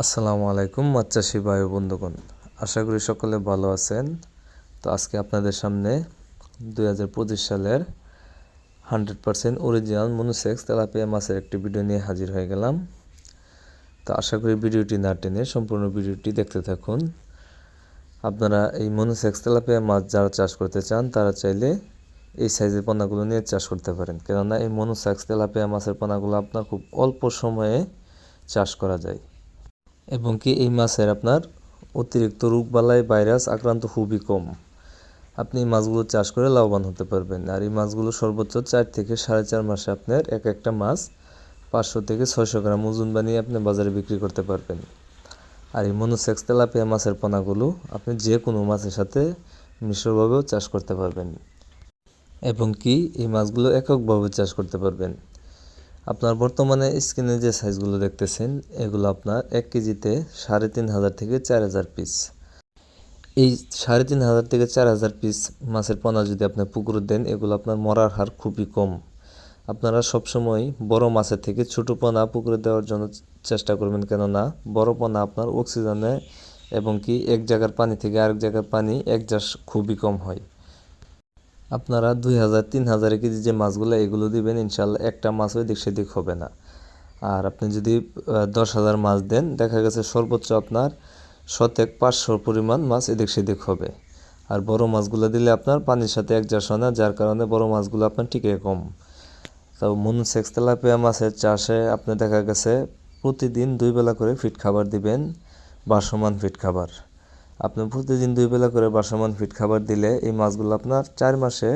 আসসালামু আলাইকুম মাছ চাষি ভাই ও বন্ধুগণ। আশা করি সকলে ভালো আছেন। তো আজকে আপনাদের সামনে দুই হাজার পঁচিশ সালের hundred percent original monosex tilapia মাছের একটি ভিডিও নিয়ে হাজির হয়ে গেলাম। তো আশা করি ভিডিওটি না টেনে সম্পূর্ণ ভিডিওটি দেখতে থাকুন। আপনারা এই মনুসেক্স তেলাপিয়া মাছ যারা চাষ করতে চান, তারা চাইলে এই সাইজের পোনাগুলো নিয়ে চাষ করতে পারেন। কেননা এই মনুসেক্স তেলাপিয়া মাছের পোনাগুলো আপনার খুব অল্প সময়ে চাষ করা যায়। এবং কি এই মাছের আপনার অতিরিক্ত রোগ রোগবালাই ভাইরাস আক্রান্ত খুবই কম। আপনি এই মাছগুলো চাষ করে লাভবান হতে পারবেন। আর এই মাছগুলো সর্বোচ্চ চার থেকে সাড়ে চার মাসে আপনার এক একটা মাছ পাঁচশো থেকে ছয়শো গ্রাম ওজন বানিয়ে আপনি বাজারে বিক্রি করতে পারবেন। আর এই মনোসেক্স তেলাপিয়া মাছের পোনাগুলো আপনি যে কোনো মাছের সাথে মিশ্রভাবেও চাষ করতে পারবেন। এবং কি এই মাছগুলো এককভাবে চাষ করতে পারবেন। আপনার বর্তমানে স্ক্রিনে যে সাইজগুলো দেখতেছেন, এগুলো আপনার এক কেজিতে সাড়ে তিন হাজার থেকে চার হাজার পিস এই সাড়ে তিন হাজার থেকে চার হাজার পিস মাছের পোনা যদি আপনি পুকুরে দেন, এগুলো আপনার মরার হার খুবই কম। আপনারা সবসময় বড় মাছের থেকে ছোট পোনা পুকুরে দেওয়ার জন্য চেষ্টা করবেন, কেননা বড় পোনা আপনার অক্সিজেনে এবং কি এক জায়গার পানি থেকে আরেক জায়গার পানি এক একজাস খুবই কম হয়। আপনারা দুই হাজার, তিন হাজার কেজি যে মাছগুলো, এগুলো দিবেন, ইনশাল্লাহ একটা মাছও এদিক সেদিক হবে না। আর আপনি যদি দশ হাজার মাছ দেন, দেখা গেছে সর্বোচ্চ আপনার শতেক পাঁচশোর পরিমাণ মাছ এদিক সেদিক হবে। আর বড় মাছগুলো দিলে আপনার পানির সাথে একজাস হয় না যার কারণে বড় মাছগুলো আপনার টিকে কম। তো মনুসেক্স তেলাপিয়া মাছের চাষে আপনি দেখা গেছে, প্রতিদিন দুই বেলা করে ফিট খাবার দিবেন বাসমান ফিট খাবার। আপনি প্রতিদিন দুই বেলা করে বাসমান ফিট খাবার দিলে এই মাছগুলো আপনার চার মাসে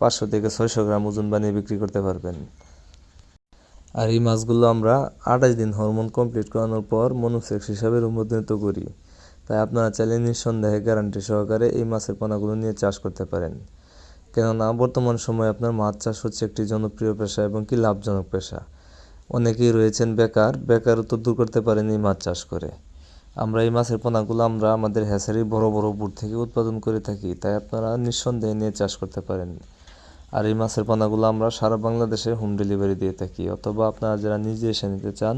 পাঁচশো থেকে ছয়শো গ্রাম ওজন বানিয়ে বিক্রি করতে পারবেন। আর এই মাছগুলো আমরা আঠাশ দিন হরমোন কমপ্লিট করানোর পর মনুসেক্স হিসাবে রূপান্তরিত করি। তাই আপনারা চাইলে নিঃসন্দেহে গ্যারান্টি সহকারে এই মাছের পোনাগুলো নিয়ে চাষ করতে পারেন। কেননা বর্তমান সময়ে আপনার মাছ চাষ হচ্ছে একটি জনপ্রিয় পেশা এবং কি লাভজনক পেশা। অনেকেই রয়েছেন বেকার, বেকারত্ব দূর করতে পারেন এই মাছ চাষ করে। আমরা এই মাছের পোনাগুলো আমরা আমাদের হ্যাচারি বড় বড় বুট থেকে উৎপাদন করে থাকি, তাই আপনারা নিঃসন্দেহে নিয়ে চাষ করতে পারেন। আর এই মাছের পোনাগুলো আমরা সারা বাংলাদেশে হোম ডেলিভারি দিয়ে থাকি, অথবা আপনারা যারা নিজে এসে নিতে চান,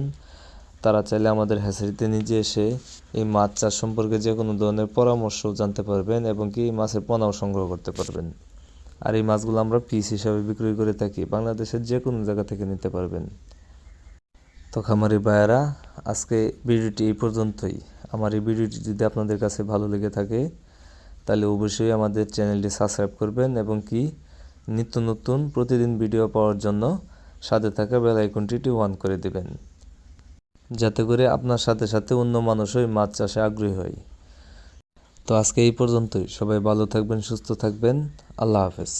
তারা চাইলে আমাদের হ্যাচারিতে নিজে এসে এই মাছ চাষ সম্পর্কে যে কোনো ধরনের পরামর্শ জানতে পারবেন এবং কি এই মাছের পোনাও সংগ্রহ করতে পারবেন। আর এই মাছগুলো আমরা পিস হিসাবে বিক্রি করে থাকি, বাংলাদেশের যে কোনো জায়গা থেকে নিতে পারবেন। তো খামারি ভাইয়ারা, আজকে ভিডিওটি এই পর্যন্তই। আমার এই ভিডিওটি যদি আপনাদের কাছে ভালো লেগে থাকে, তাহলে অবশ্যই আমাদের চ্যানেলটি সাবস্ক্রাইব করবেন এবং কি নিত্য নতুন প্রতিদিন ভিডিও পাওয়ার জন্য সাথে থাকা বেল আইকনটি অন করে দেবেন। যাতে করে আপনার সাথে সাথে অন্য মানুষই মাছ চাষে আগ্রহী হয়। তো আজকে এই পর্যন্তই। সবাই ভালো থাকবেন, সুস্থ থাকবেন। আল্লাহ হাফেজ।